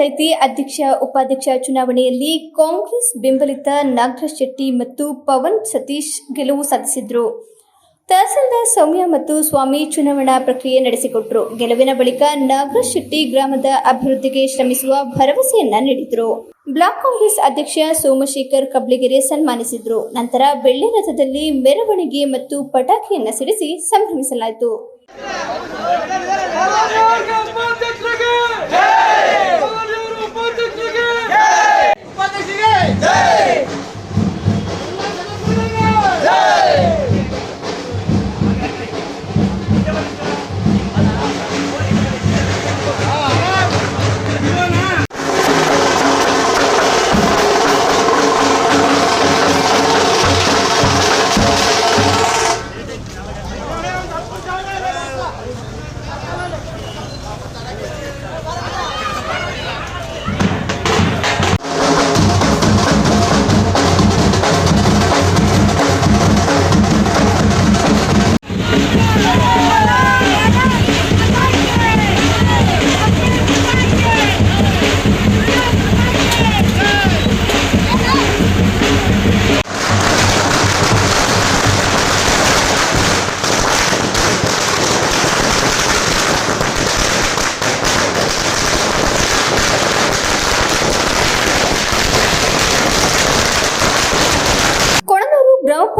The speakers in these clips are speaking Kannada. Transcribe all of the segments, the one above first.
ಪಂಚಾಯಿತಿ ಅಧ್ಯಕ್ಷ, ಉಪಾಧ್ಯಕ್ಷ ಚುನಾವಣೆಯಲ್ಲಿ ಕಾಂಗ್ರೆಸ್ ಬೆಂಬಲಿತ ನಾಗರಾಜ್ ಶೆಟ್ಟಿ ಮತ್ತು ಪವನ್ ಸತೀಶ್ ಗೆಲುವು ಸಾಧಿಸಿದ್ರು. ತಹಸೀಲ್ದಾರ್ ಸೌಮ್ಯ ಮತ್ತು ಸ್ವಾಮಿ ಚುನಾವಣಾ ಪ್ರಕ್ರಿಯೆ ನಡೆಸಿಕೊಟ್ರು. ಗೆಲುವಿನ ಬಳಿಕ ನಾಗರಾಜ್ ಶೆಟ್ಟಿ ಗ್ರಾಮದ ಅಭಿವೃದ್ಧಿಗೆ ಶ್ರಮಿಸುವ ಭರವಸೆಯನ್ನ ನೀಡಿದ್ರು. ಬ್ಲಾಕ್ ಕಾಂಗ್ರೆಸ್ ಅಧ್ಯಕ್ಷ ಸೋಮಶೇಖರ್ ಕಬ್ಲಿಗೆರೆ ಸನ್ಮಾನಿಸಿದ್ರು. ನಂತರ ಬೆಳ್ಳಿ ರಥದಲ್ಲಿ ಮೆರವಣಿಗೆ ಮತ್ತು ಪಟಾಕಿಯನ್ನ ಸಿಡಿಸಿ ಸಂಭ್ರಮಿಸಲಾಯಿತು.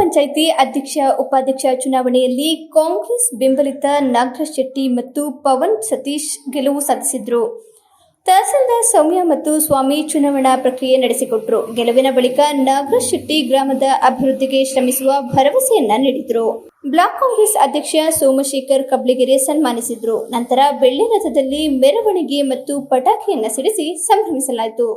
ಪಂಚಾಯಿತಿ ಅಧ್ಯಕ್ಷ, ಉಪಾಧ್ಯಕ್ಷ ಚುನಾವಣೆಯಲ್ಲಿ ಕಾಂಗ್ರೆಸ್ ಬೆಂಬಲಿತ ನಾಗರಾಜ್ ಶೆಟ್ಟಿ ಮತ್ತು ಪವನ್ ಸತೀಶ್ ಗೆಲುವು ಸಾಧಿಸಿದ್ರು. ತಹಸೀಲ್ದಾರ್ ಸೌಮ್ಯ ಮತ್ತು ಸ್ವಾಮಿ ಚುನಾವಣಾ ಪ್ರಕ್ರಿಯೆ ನಡೆಸಿಕೊಟ್ಟರು ಗೆಲುವಿನ ಬಳಿಕ ನಾಗರಾಜ್ ಶೆಟ್ಟಿ ಗ್ರಾಮದ ಅಭಿವೃದ್ಧಿಗೆ ಶ್ರಮಿಸುವ ಭರವಸೆಯನ್ನ ನೀಡಿದ್ರು. ಬ್ಲಾಕ್ ಕಾಂಗ್ರೆಸ್ ಅಧ್ಯಕ್ಷ ಸೋಮಶೇಖರ್ ಕಬ್ಳಿಗೆರೆ ಸನ್ಮಾನಿಸಿದ್ರು. ನಂತರ ಬೆಳ್ಳಿ ರಥದಲ್ಲಿ ಮೆರವಣಿಗೆ ಮತ್ತು ಪಟಾಕಿಯನ್ನ ಸಿಡಿಸಿ ಸಂಭ್ರಮಿಸಲಾಯಿತು.